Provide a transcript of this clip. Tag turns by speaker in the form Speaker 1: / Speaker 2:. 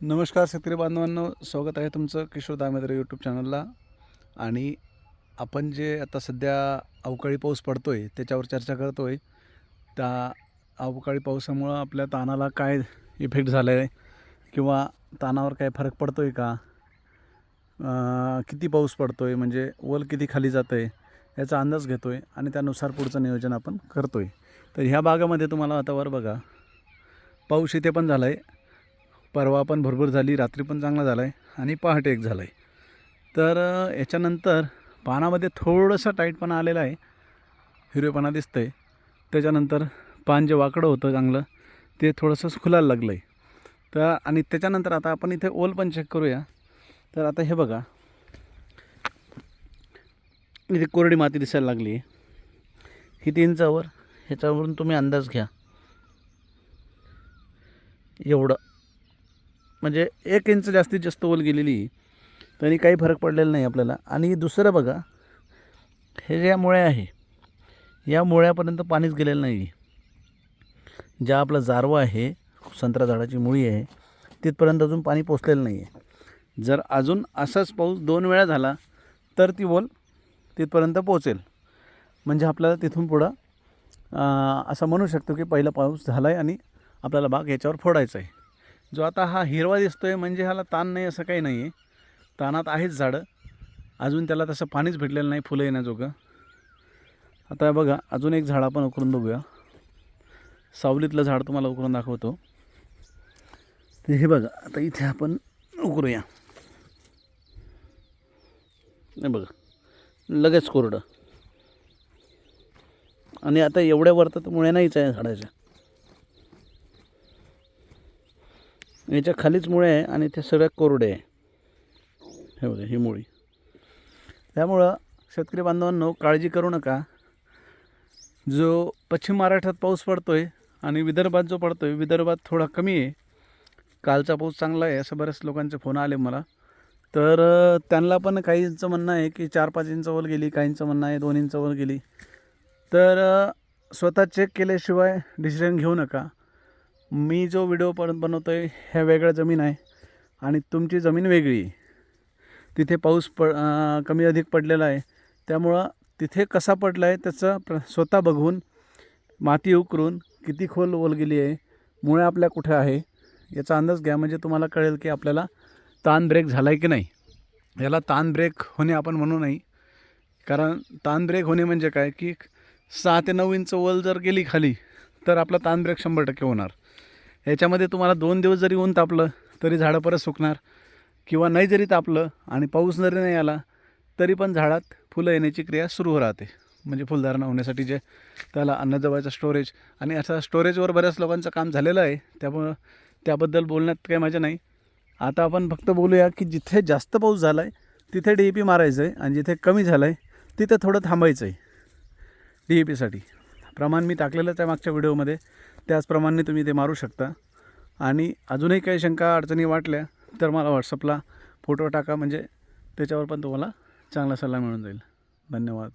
Speaker 1: नमस्कार शेतकरी बांधवांनो स्वागत आहे तुमचं किशोर दामेद्रे यूट्यूब चॅनलला आणि आपण जे आता सध्या अवकाळी पाऊस पडतो आहे त्याच्यावर चर्चा करतो आहे त्या अवकाळी पावसामुळं आपल्या तानाला काय इफेक्ट झाला आहे किंवा तानावर काय फरक पडतो आहे का किती पाऊस पडतो आहे म्हणजे वल किती खाली जातं आहे याचा अंदाज घेतो आहे आणि त्यानुसार पुढचं नियोजन आपण करतो आहे तर ह्या भागामध्ये तुम्हाला आता वर बघा पाऊस इथे पण झाला आहे परवा पण भरपूर झाली रात्री पण चांगला झाला आहे आणि पहाटे एक झाला आहे तर याच्यानंतर पानामध्ये थोडंसं टाईटपणा आलेला आहे. हिरवेपणा दिसतं आहे त्याच्यानंतर पान जे वाकडं होतं चांगलं ते थोडंसं खुलायला लागलं आहे तर आणि त्याच्यानंतर आता आपण इथे ओल पण चेक करूया. तर आता हे बघा. इथे कोरडी माती दिसायला लागली आहे. किती इंचावर ह्याच्यावरून तुम्ही अंदाज घ्या. एवढं. म्हणजे एक इंच जास्तीत जास्त ओल गेलेली तरी काही फरक पडलेला नाही आपल्याला. आणि दुसरं बघा हे ज्या मुळ्या आहे या मुळ्यापर्यंत पाणीच गेलेलं नाही ज्या आपला जारवा आहे संत्रा झाडाची मुळी आहे तिथपर्यंत अजून पाणी पोचलेलं नाही आहे. जर अजून असाच पाऊस दोन वेळा झाला तर ती ओल तिथपर्यंत पोचेल. म्हणजे आपल्याला तिथून पुढं असं म्हणू शकतो की पहिला पाऊस झाला आहे आणि आपल्याला बाग याच्यावर फोडायचा आहे. जो आता हा हिरवा दिसतो आहे म्हणजे ह्याला ताण नाही असं काही नाही आहे तानात आहेच झाडं. अजून त्याला तसं पाणीच भेटलेलं नाही फुलं येण्याजोगं. आता बघा अजून एक झाड आपण उकरून बघूया. सावलीतलं झाड तुम्हाला उकरून दाखवतो. तर हे बघा आता इथे आपण उकरूया. नाही बघा लगेच कोरडं. आणि आता एवढ्या वरतं तर मुळे नाहीच आहे झाडाच्या. याच्या खालीच मुळे आहे आणि ते सगळ्या कोरडे आहे. हे बघा ही मुळी. त्यामुळं शेतकरी बांधवांनो काळजी करू नका. जो पश्चिम महाराष्ट्रात पाऊस पडतो आहे आणि विदर्भात जो पडतो आहे विदर्भात थोडा कमी आहे. कालचा पाऊस चांगला आहे असं बऱ्याच लोकांचे फोन आले मला. तर त्यांना पण काहींचं म्हणणं आहे की चार पाच इंच वर गेली काहींचं म्हणणं आहे दोन इंच वर गेली. तर स्वतः चेक केल्याशिवाय डिसिजन घेऊ नका. मी जो व्हिडिओ परत बनवतो आहे ह्या वेगळ्या जमीन आहे आणि तुमची जमीन वेगळी. आहे तिथे पाऊस प कमी अधिक पडलेला आहे. त्यामुळं तिथे कसा पडला आहे त्याचं प्र स्वतः बघून माती उकरून किती खोल ओल गेली आहे मुळे आपल्या कुठे आहे याचा अंदाज घ्या. म्हणजे तुम्हाला कळेल की आपल्याला ताण ब्रेक झाला आहे की नाही. याला ताण ब्रेक होणे आपण म्हणू नाही. कारण ताण ब्रेक होणे म्हणजे काय? की सहा ते नऊ इंच ओल जर गेली खाली तर आपला ताणब्रेक शंभर टक्के होणार. याच्यामध्ये तुम्हाला दोन दिवस जरी ऊन तापलं तरी झाडं परत सुकणार. किंवा नाही जरी तापलं आणि पाऊस जरी नाही आला तरी पण झाडात फुलं येण्याची क्रिया सुरू राहते. म्हणजे फुलधारणा होण्यासाठी जे त्याला अन्नजवायचं स्टोरेज आणि असा स्टोरेजवर बऱ्याच लोकांचं काम झालेलं आहे. त्यामुळं त्याबद्दल बोलण्यात काही मजा नाही. आता आपण फक्त बोलूया की जिथे जास्त पाऊस झाला आहे तिथे डी ए पी मारायचं आहे आणि जिथे कमी झालं आहे तिथे थोडं थांबायचं आहे डी ए पीसाठी प्रमाण मी टाकलेलंच आहे मागच्या व्हिडिओमध्ये. त्याचप्रमाणे तुम्ही ते मारू शकता. आणि अजूनही काही शंका अडचणी वाटल्या तर मला व्हॉट्सअपला फोटो टाका. म्हणजे त्याच्यावर पण तुम्हाला चांगला सल्ला मिळून जाईल. धन्यवाद.